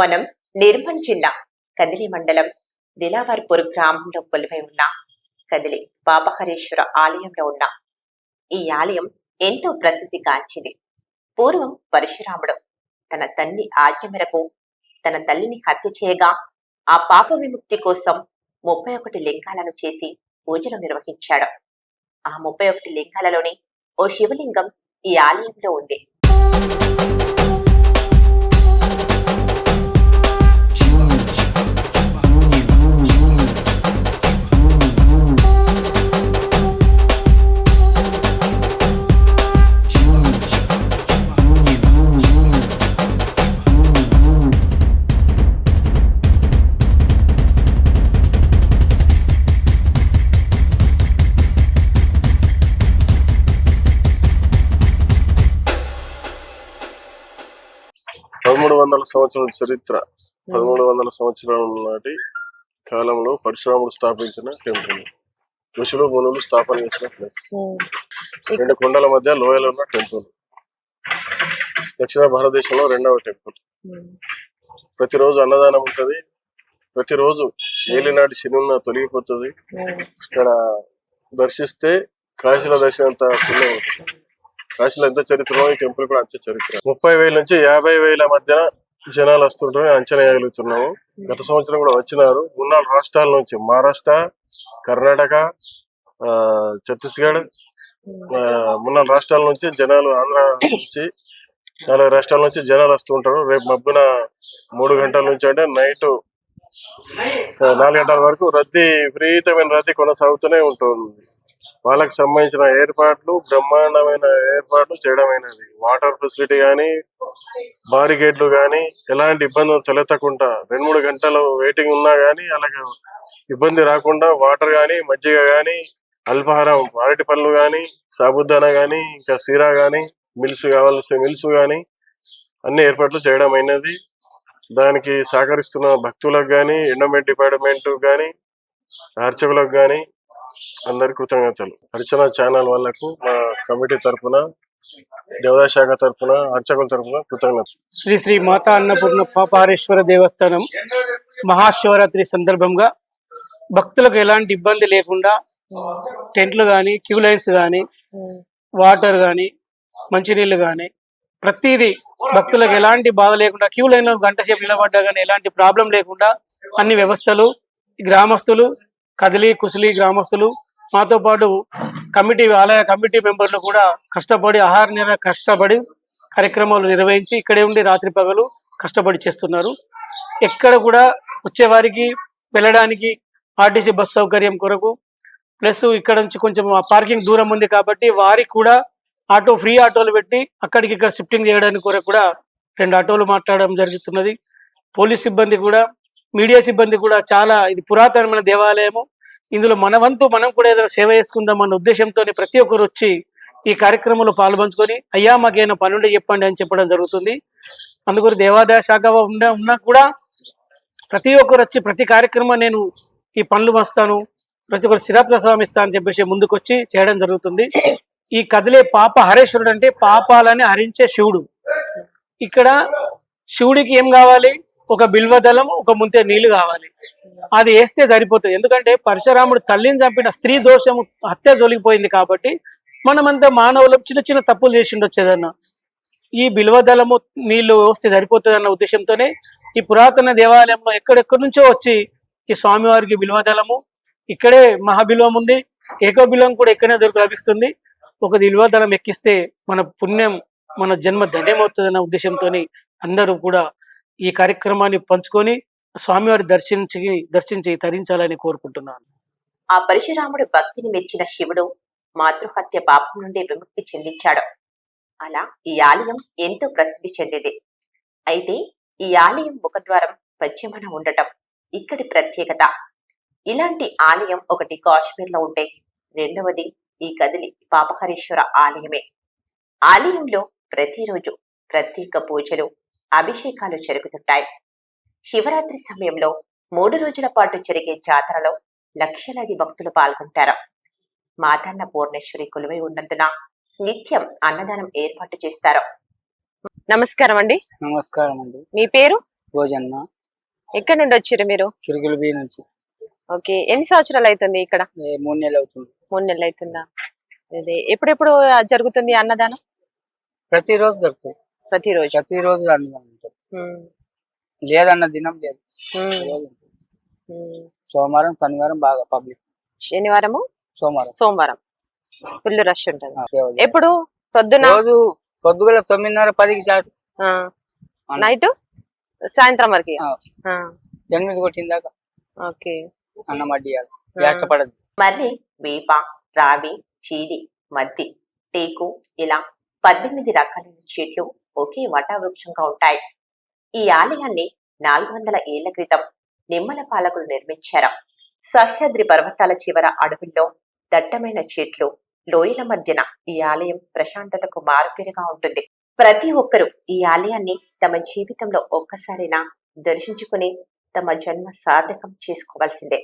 మనం నిర్మల్ జిల్లా కదిలి మండలం దిలావర్పూర్ గ్రామంలో కొలువై ఉన్న కదిలి పాపహరేశ్వర ఆలయంలో ఉన్న ఈ ఆలయం ఎంతో ప్రసిద్ధి గాంచింది పూర్వం పరశురాముడు తన తల్లి ఆజ్ఞ మేరకు తన తల్లిని హత్య చేయగా ఆ పాప విముక్తి కోసం ముప్పై ఒకటి లింగాలను చేసి పూజలు నిర్వహించాడు. ఆ ముప్పై ఒకటి లింగాలలోని ఓ శివలింగం ఈ ఆలయంలో ఉంది. వందల సంవత్సరాల చరిత్ర పదమూడు వందల సంవత్సరాల నాటి కాలంలో పరశురాముడు స్థాపించిన టెంపుల్. ఋషులు మునులు స్థాపన చేసిన ప్లేస్. రెండు కొండల మధ్య లోయలో ఉన్న టెంపుల్. దక్షిణ భారతదేశంలో రెండవ టెంపుల్. ప్రతిరోజు అన్నదానం ఉంటది. ప్రతిరోజు ఏలినాటి శని తొలగిపోతుంది. ఇక్కడ దర్శిస్తే కాశీల దర్శనం అంత పుణ్యం ఉంటుంది. కాశీలో ఎంత చరిత్ర ఈ టెంపుల్ కూడా అంతే చరిత్ర. ముప్పై వేల నుంచి యాభై వేల మధ్య జనాలు వస్తుంటారని అంచనా వేయగలుగుతున్నాము. గత సంవత్సరం కూడా వచ్చినారు. నాలుగు రాష్ట్రాల నుంచి మహారాష్ట్ర కర్ణాటక ఛత్తీస్గఢ్ నాలుగు రాష్ట్రాల నుంచి జనాలు ఆంధ్ర నుంచి నాలుగు రాష్ట్రాల నుంచి జనాలు వస్తుంటారు. రేపు మబ్బున మూడు గంటల నుంచి అంటే నైట్ నాలుగు గంటల వరకు రద్దీ విపరీతమైన రద్దీ కొనసాగుతూనే ఉంటుంది. వాళ్ళకి సంబంధించిన ఏర్పాట్లు బ్రహ్మాండమైన ఏర్పాట్లు చేయడమైనది. వాటర్ ఫెసిలిటీ కానీ బారికేడ్లు కానీ ఎలాంటి ఇబ్బందులు తలెత్తకుండా రెండు మూడు గంటలు వెయిటింగ్ ఉన్నా కానీ అలాగే ఇబ్బంది రాకుండా వాటర్ కానీ మజ్జిగ కానీ అల్పాహారం అరటి పళ్ళు కానీ సాబుదానా కానీ ఇంకా సీరా కానీ మిల్స్ కావాల్సిన మిల్స్ కానీ అన్ని ఏర్పాట్లు చేయడం అయినది దానికి సహకరిస్తున్న భక్తులకు కానీ ఎండోమెంట్ డిపార్ట్మెంట్ కానీ అర్చకులకు కానీ అందరి కృతజ్ఞతలు. అర్చన ఛానల్ వాళ్ళకు మా కమిటీ తరఫున దేవదా శాఖ తరఫున అర్చకుల తరపున కృతజ్ఞతలు. శ్రీ శ్రీ మాతా అన్నపూర్ణ పాపారేశ్వర దేవస్థానం మహాశివరాత్రి సందర్భంగా భక్తులకు ఎలాంటి ఇబ్బంది లేకుండా టెంట్లు కానీ క్యూ లైన్స్ కానీ వాటర్ కానీ మంచినీళ్ళు కానీ ప్రతిదీ భక్తులకు ఎలాంటి బాధ లేకుండా క్యూ లైన్లో గంట సేపు నిలబడ్డా కానీ ఎలాంటి ప్రాబ్లం లేకుండా అన్ని వ్యవస్థలు గ్రామస్తులు కదిలి కుసిలి గ్రామస్తులు మాతో పాటు కమిటీ ఆలయ కమిటీ మెంబర్లు కూడా కష్టపడి ఆహార నిర కష్టపడి కార్యక్రమాలు నిర్వహించి ఇక్కడే ఉండి రాత్రి పగలు కష్టపడి చేస్తున్నారు. ఎక్కడ కూడా వచ్చేవారికి వెళ్ళడానికి ఆర్టీసీ బస్ సౌకర్యం కొరకు ప్లస్ ఇక్కడ నుంచి కొంచెం పార్కింగ్ దూరం ఉంది కాబట్టి వారికి కూడా ఆటో ఫ్రీ ఆటోలు పెట్టి అక్కడికి ఇక్కడ షిఫ్టింగ్ చేయడానికి కొరకు కూడా రెండు ఆటోలు మాట్లాడడం జరుగుతున్నది. పోలీస్ సిబ్బంది కూడా మీడియా సిబ్బంది కూడా చాలా ఇది పురాతనమైన దేవాలయము. ఇందులో మన వంతు మనం కూడా ఏదైనా సేవ చేసుకుందాం అన్న ఉద్దేశంతో ప్రతి ఒక్కరు వచ్చి ఈ కార్యక్రమంలో పాల్పంచుకొని అయ్యా మాకేమైనా పనుండే చెప్పండి అని చెప్పడం జరుగుతుంది. అందుకని దేవాదాయ శాఖ ఉన్న ఉన్నా కూడా ప్రతి ఒక్కరు వచ్చి ప్రతి కార్యక్రమం నేను ఈ పనులు వస్తాను ప్రతి ఒక్కరు శిరాప్రసాదం ఇస్తాను అని చెప్పేసి ముందుకు వచ్చి చేయడం జరుగుతుంది. ఈ కదిలే పాప హరేశ్వరుడు అంటే పాపాలని హరించే శివుడు. ఇక్కడ శివుడికి ఏం కావాలి? ఒక బిల్వదళం ఒక ముంతే నీళ్ళు కావాలి. అది వేస్తే సరిపోతుంది. ఎందుకంటే పరశురాముడు తల్లిని చంపిన స్త్రీ దోషము హత్య జొలిగిపోయింది కాబట్టి మనమంతా మానవులు చిన్న చిన్న తప్పులు చేసిండొచ్చేదన్న ఈ బిల్వదళము నీళ్ళు వస్తే సరిపోతుంది అన్న ఉద్దేశంతోనే ఈ పురాతన దేవాలయంలో ఎక్కడెక్కడి నుంచో వచ్చి ఈ స్వామివారికి బిల్వదళము ఇక్కడే మహాబిల్వం ఉంది. ఏకో బిల్వం కూడా ఇక్కడనే దొరికి లభిస్తుంది. ఒక బిల్వదళం ఎక్కిస్తే మన పుణ్యం మన జన్మ ధన్యమవుతుంది అన్న ఉద్దేశంతో అందరూ కూడా ఈ కార్యక్రమాన్ని పంచుకొని స్వామివారి దర్శించి దర్శించి తరించాలని కోరుకుంటున్నాను. ఆ పరశురాముడు భక్తిని మెచ్చిన శివుడు మాతృహత్య పాపం నుండి విముక్తి చెందించాడు. అలా ఈ ఆలయం ఎంతో ప్రసిద్ధి చెందింది. అయితే ఈ ఆలయం ముఖద్వారం పశ్చిమన ఉండటం ఇక్కడి ప్రత్యేకత. ఇలాంటి ఆలయం ఒకటి కాశ్మీర్లో ఉంటే రెండవది ఈ కదిలి పాపహరీశ్వర ఆలయమే. ఆలయంలో ప్రతిరోజు ప్రత్యేక పూజలు అభిషేకాలు జరుగుతుంటాయి. శివరాత్రి సమయంలో మూడు రోజుల పాటు జరిగే జాతరలో లక్షలాది భక్తులు పాల్గొంటారు. మాతన్న పూర్ణేశ్వరి కొలువై ఉన్నందున నిత్యం అన్నదానం ఏర్పాటు చేస్తారు. నమస్కారం అండి. నమస్కారం అండి. మీ పేరు? భోజన్న ఎక్కడి నుండి వచ్చారు మీరు? కిరుగులు బీ నుంచి. ఓకే. ఎన్ని సంవత్సరాలు అవుతుంది ఇక్కడ? మూడు నెలలు అవుతుంది. మూడు నెలలు అవుతుందా? అదే ఎప్పుడెప్పుడు జరుగుతుంది అన్నదానం? ప్రతిరోజు దొరుకుతుంది ప్రతిరోజు. ప్రతిరోజు ఉమ్, లేదన్న దినం లేదు. సోమవారం శనివారం బాగా పబ్లిక్. శనివారము? సోమవారం. సోమవారం. ఫుల్ రష్ ఉంటది. ఎప్పుడు? పొద్దున? రోజు పొద్దుగల తొమ్మిదిన్నర పదికి స్టార్ట్. నైట్? సాయంత్రం వరకు ఆ. ఎనిమిది కొట్టిందాక ఓకే. అన్నం అడ్డియాలి కష్టపడదు మర్రి వేప రావి చీడి మద్ది టేకు ఇలా పద్దెనిమిది రకాలైన చెట్లు ఒకే వటా వృక్షంగా ఉంటాయి. ఈ ఆలయాన్ని నాలుగు వందల ఏళ్ళ క్రితం నిమ్మల పాలకులు నిర్మించారు. సహ్యాద్రి పర్వతాల చివర అడవుల్లో దట్టమైన చెట్లు లోయల మధ్యన ఈ ఆలయం ప్రశాంతతకు మారుపేరుగా ఉంటుంది. ప్రతి ఒక్కరూ ఈ ఆలయాన్ని తమ జీవితంలో ఒక్కసారైనా దర్శించుకుని తమ జన్మ సార్థకం చేసుకోవాల్సిందే.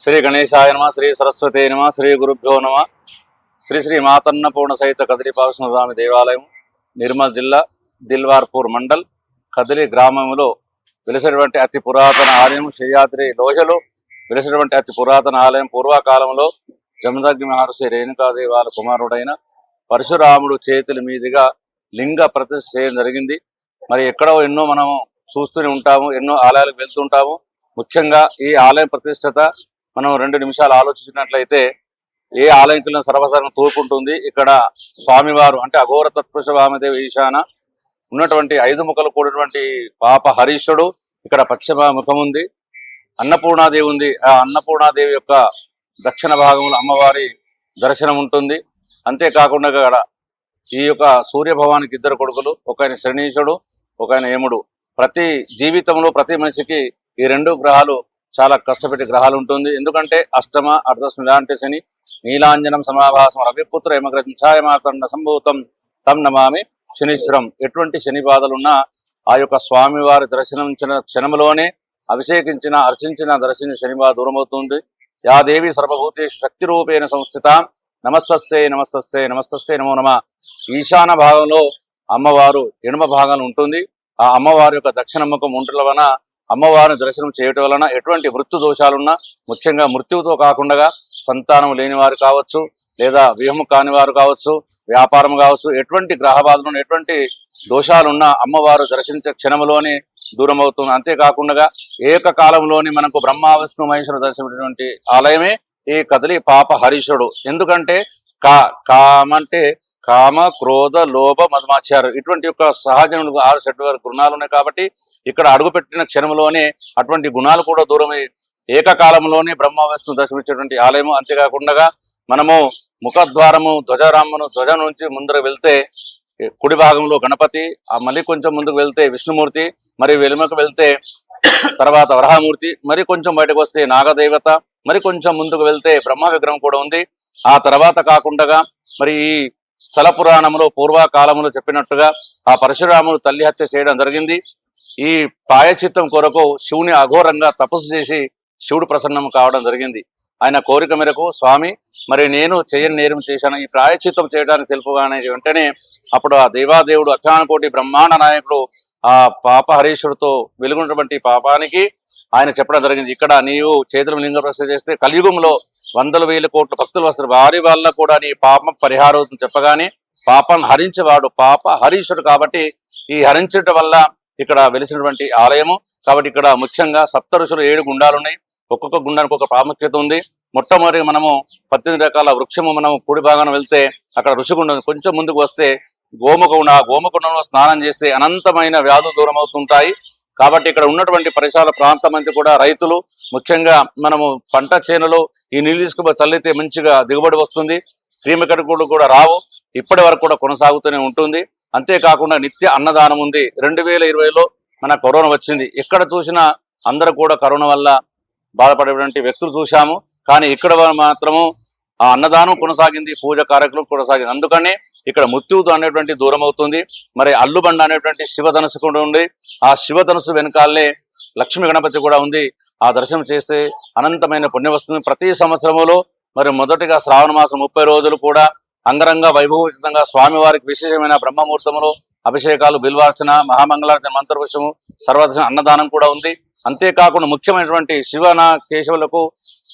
శ్రీ గణేశాయ నమ శ్రీ సరస్వతి నమ శ్రీ గురుభ్యో నమ. శ్రీ శ్రీ మాతన్నపూర్ణ సహిత కదిరి స్వామి దేవాలయం నిర్మల్ జిల్లా దిల్వార్పూర్ మండల్ కదిలి గ్రామంలో వెలిసినటువంటి అతి పురాతన ఆలయం శ్రీయాద్రి లోయలో వెలిసినటువంటి అతి పురాతన ఆలయం పూర్వకాలంలో జమదగ్ని మహర్షి రేణుకాదేవి వాళ్ళ కుమారుడైన పరశురాముడు చేతుల మీదుగా లింగ ప్రతిష్ఠ చేయడం జరిగింది. మరి ఎక్కడో ఎన్నో మనము చూస్తూనే ఉంటాము ఎన్నో ఆలయాలకు వెళ్తుంటాము. ముఖ్యంగా ఈ ఆలయం ప్రతిష్టత మనం రెండు నిమిషాలు ఆలోచించినట్లయితే ఏ ఆలయంకులను సర్వసాధారణ తోడుకుంటుంది? ఇక్కడ స్వామివారు అంటే అఘోర తత్పురుష వామదేవి ఈశాన ఉన్నటువంటి ఐదు ముఖలు కూడినటువంటి పాప హరీషుడు ఇక్కడ పశ్చిమ ముఖం ఉంది. అన్నపూర్ణాదేవి ఉంది. ఆ అన్నపూర్ణాదేవి యొక్క దక్షిణ భాగంలో అమ్మవారి దర్శనం ఉంటుంది. అంతేకాకుండా ఇక్కడ ఈ యొక్క సూర్యభవానికి ఇద్దరు కొడుకులు ఒక ఆయన శనీశుడు ఒక ఆయన యముడు. ప్రతి జీవితంలో ప్రతి మనిషికి ఈ రెండు గ్రహాలు చాలా కష్టపెట్టి గ్రహాలు ఉంటుంది. ఎందుకంటే అష్టమ అర్ధస్మి ఇలాంటి శని నీలాంజనం సమాభాసం రవిపుత్ర యమగ్రహం ఛాయమాకండ సంభూతం తం నమామి శనిశ్వరం ఎటువంటి శని బాధలున్నా ఆ యొక్క స్వామివారి దర్శనించిన క్షణంలోనే అభిషేకించిన అర్చించిన దర్శించిన శని బాధ దూరమవుతుంది. యా దేవి సర్వభూతేషు శక్తి రూపేణ సంస్థిత. నమస్తస్తే నమస్తస్తే నమస్తస్తే నమో నమ. ఈశాన భాగంలో అమ్మవారు ఎడమ భాగంలో ఉంటుంది. ఆ అమ్మవారి యొక్క దక్షిణ ముఖం ఉంటుల వలన అమ్మవారిని దర్శనం చేయటం వలన ఎటువంటి మృత్యు దోషాలున్నా ముఖ్యంగా మృత్యువుతో కాకుండా సంతానం లేని వారు కావచ్చు లేదా విహము కాని వారు కావచ్చు వ్యాపారం కావచ్చు ఎటువంటి గ్రహబాధలు ఎటువంటి దోషాలున్నా అమ్మవారు దర్శించే క్షణంలోనే దూరం అవుతుంది అంతేకాకుండా ఏకకాలంలోని మనకు బ్రహ్మ విష్ణు మహేశ్వరు దర్శనటువంటి ఆలయమే ఈ కదలి పాప హరీషుడు ఎందుకంటే కా కామంటే కామ క్రోధ లోభ మధుమాచారు ఇటువంటి యొక్క సహజనుడు ఆరు షడ్ వారి గుణాలు ఉన్నాయి కాబట్టి ఇక్కడ అడుగుపెట్టిన క్షణంలోనే అటువంటి గుణాలు కూడా దూరమై ఏకకాలంలోనే బ్రహ్మ విష్ణు దర్శించేటువంటి ఆలయము. అంతేకాకుండా మనము ముఖద్వారము ధ్వజరామను ధ్వజ నుంచి ముందర వెళ్తే కుడి భాగంలో గణపతి ఆ మళ్ళీ కొంచెం ముందుకు వెళ్తే విష్ణుమూర్తి మరి వెలుమకు వెళ్తే తర్వాత వరహమూర్తి మరి కొంచెం బయటకు వస్తే నాగదేవత మరి కొంచెం ముందుకు వెళ్తే బ్రహ్మ విగ్రహం కూడా ఉంది. ఆ తర్వాత కాకుండా మరి ఈ స్థల పురాణంలో పూర్వకాలంలో చెప్పినట్టుగా ఆ పరశురాముడు తల్లి హత్య చేయడం జరిగింది. ఈ పాయచిత్తం కొరకు శివుని అఘోరంగా తపస్సు చేసి శివుడు ప్రసన్నం కావడం జరిగింది. ఆయన కోరిక మేరకు స్వామి మరి నేను చేయని నేరం చేశాను. ఈ ప్రాయచిత్తం చేయడానికి తెలుపుగానే వెంటనే అప్పుడు ఆ దేవాదేవుడు అఖానకోటి బ్రహ్మాండ నాయకుడు ఆ పాప హరీశ్వరుడితో వెలుగున్నటువంటి పాపానికి ఆయన చెప్పడం జరిగింది. ఇక్కడ నీవు చేతులు లింగ ప్రశ్న చేస్తే కలియుగంలో వందల వేల కోట్ల భక్తులు వస్తారు. వారి వల్ల కూడా నీ పాపం పరిహారం అవుతుంది చెప్పగానే పాపం హరించేవాడు. పాప హరీశుడు కాబట్టి ఈ హరించడం వల్ల ఇక్కడ వెలిసినటువంటి ఆలయము. కాబట్టి ఇక్కడ ముఖ్యంగా సప్త ఋషులు ఏడు గుండాలు ఉన్నాయి ఒక్కొక్క గుండానికి ఒక ప్రాముఖ్యత ఉంది. మొట్టమొదటి మనము పద్దెనిమిది రకాల వృక్షము మనము కుడి భాగాన వెళ్తే అక్కడ ఋషిగుండం కొంచెం ముందుకు వస్తే గోముకుండ. ఆ గోముఖంలో స్నానం చేస్తే అనంతమైన వ్యాధులు దూరం అవుతుంటాయి కాబట్టి ఇక్కడ ఉన్నటువంటి పరిసర ప్రాంతం అంతా కూడా రైతులు ముఖ్యంగా మనము పంట చేనులో ఈ నీళ్ళు తీసుకుపోయి చల్లితే మంచిగా దిగుబడి వస్తుంది. క్రిమికటకులు కూడా రావు. ఇప్పటి వరకు కూడా కొనసాగుతూనే ఉంటుంది. అంతేకాకుండా నిత్య అన్నదానం ఉంది. రెండు వేల ఇరవైలో మన కరోనా వచ్చింది. ఎక్కడ చూసినా అందరూ కూడా కరోనా వల్ల బాధపడేటువంటి వ్యక్తులు చూశాము. కానీ ఇక్కడ మాత్రము ఆ అన్నదానం కొనసాగింది పూజ కార్యక్రమం కొనసాగింది. అందుకనే ఇక్కడ ముత్తువుతో అనేటువంటి దూరం అవుతుంది. మరి అల్లుబండ అనేటువంటి శివధనుసు కూడా ఉంది. ఆ శివధనుసు వెనకాలనే లక్ష్మీ గణపతి కూడా ఉంది. ఆ దర్శనం చేస్తే అనంతమైన పుణ్యం వస్తుంది. ప్రతి సంవత్సరంలో మరి మొదటిగా శ్రావణ మాసం ముప్పై రోజులు కూడా అంగరంగ వైభవోచితంగా స్వామివారికి విశేషమైన బ్రహ్మముహూర్తంలో అభిషేకాలు బిల్వార్చన మహామంగళార్చన మంత్రపుష్పము సర్వదర్శన అన్నదానం కూడా ఉంది. అంతేకాకుండా ముఖ్యమైనటువంటి శివన కేశవులకు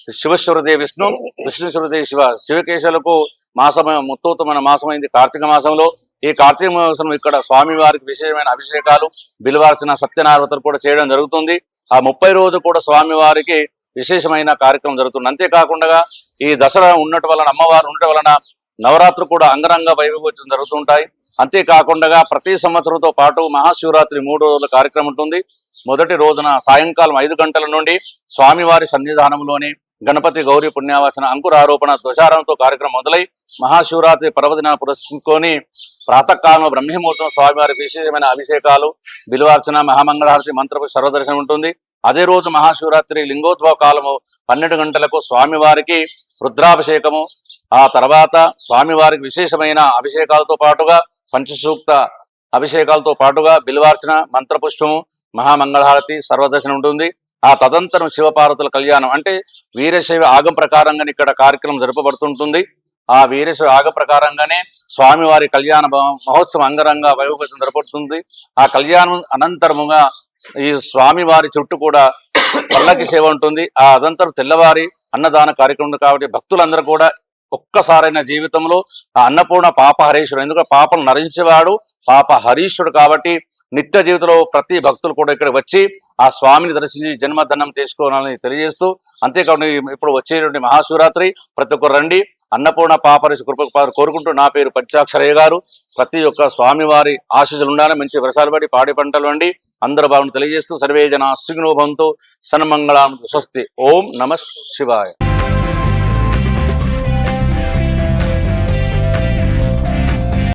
శివశ్వరదేవి విష్ణు విష్ణుశ్వరదేవి శివ శివకేశాలకు మాసమైన ముత్తూతమైన మాసమైంది కార్తీక మాసంలో. ఈ కార్తీక మాసం ఇక్కడ స్వామి వారికి విశేషమైన అభిషేకాలు బిల్వార్చన సత్యనారాయణ కూడా చేయడం జరుగుతుంది. ఆ ముప్పై రోజు కూడా స్వామివారికి విశేషమైన కార్యక్రమం జరుగుతుంది. అంతేకాకుండా ఈ దసరా ఉండటం వలన అమ్మవారు ఉండటం వలన నవరాత్రులు కూడా అంగరంగ వైభవోత్సవం జరుగుతుంటాయి అంతేకాకుండా ప్రతి సంవత్సరంతో పాటు మహాశివరాత్రి మూడు రోజుల కార్యక్రమం ఉంటుంది. మొదటి రోజున సాయంకాలం ఐదు గంటల నుండి స్వామివారి సన్నిధానంలోని గణపతి గౌరీ పుణ్యావచన అంకురారోపణ ధ్వజారంతో కార్యక్రమం మొదలై మహాశివరాత్రి పర్వదిన పురస్కరించుకొని ప్రాతకాలంలో బ్రహ్మముహూర్తం స్వామివారికి విశేషమైన అభిషేకాలు బిలువార్చన మహామంగళహారతి మంత్రపు సర్వదర్శనం ఉంటుంది. అదే రోజు మహాశివరాత్రి లింగోద్భవ కాలము పన్నెండు గంటలకు స్వామివారికి రుద్రాభిషేకము. ఆ తర్వాత స్వామివారికి విశేషమైన అభిషేకాలతో పాటుగా పంచసూక్త అభిషేకాలతో పాటుగా బిల్వార్చన మంత్రపుష్పము మహామంగళహారతి సర్వదర్శనం ఉంటుంది. ఆ తదంతరం శివపార్వతుల కళ్యాణం. అంటే వీరశైవ ఆగం ప్రకారంగానే ఇక్కడ కార్యక్రమం జరపబడుతుంటుంది. ఆ వీరశైవ ఆగ ప్రకారంగానే స్వామివారి కళ్యాణ మహోత్సవం అంగరంగ వైభవం జరపడుతుంది ఆ కళ్యాణం అనంతరముగా ఈ స్వామివారి చుట్టూ కూడా పల్లకి సేవ ఉంటుంది. ఆ అనంతరం తెల్లవారి అన్నదాన కార్యక్రమం కాబట్టి భక్తులందరూ కూడా ఒక్కసారైన జీవితంలో ఆ అన్నపూర్ణ పాప హరీశ్వరుడు. ఎందుకంటే పాపను నరించేవాడు పాప హరీశుడు కాబట్టి నిత్య జీవితంలో ప్రతి భక్తులు కూడా ఇక్కడ వచ్చి ఆ స్వామిని దర్శించి జన్మధనం చేసుకోవాలని తెలియజేస్తూ అంతేకాకుండా ఇప్పుడు వచ్చేటువంటి మహాశివరాత్రి ప్రతి ఒక్కరు రండి. అన్నపూర్ణ పాపరిశు కృప కోరుకుంటూ నా పేరు పంచాక్షరయ్య గారు. ప్రతి ఒక్క స్వామివారి ఆశీస్సులు ఉండాలని మంచి వర్షాలు పడి పాడి పంటలు వండి అందరూ బాగుండి తెలియజేస్తూ సర్వే జన సుగ్నోభంతో సన్మంగళాంతు స్వస్తి. ఓం నమ శివాయ.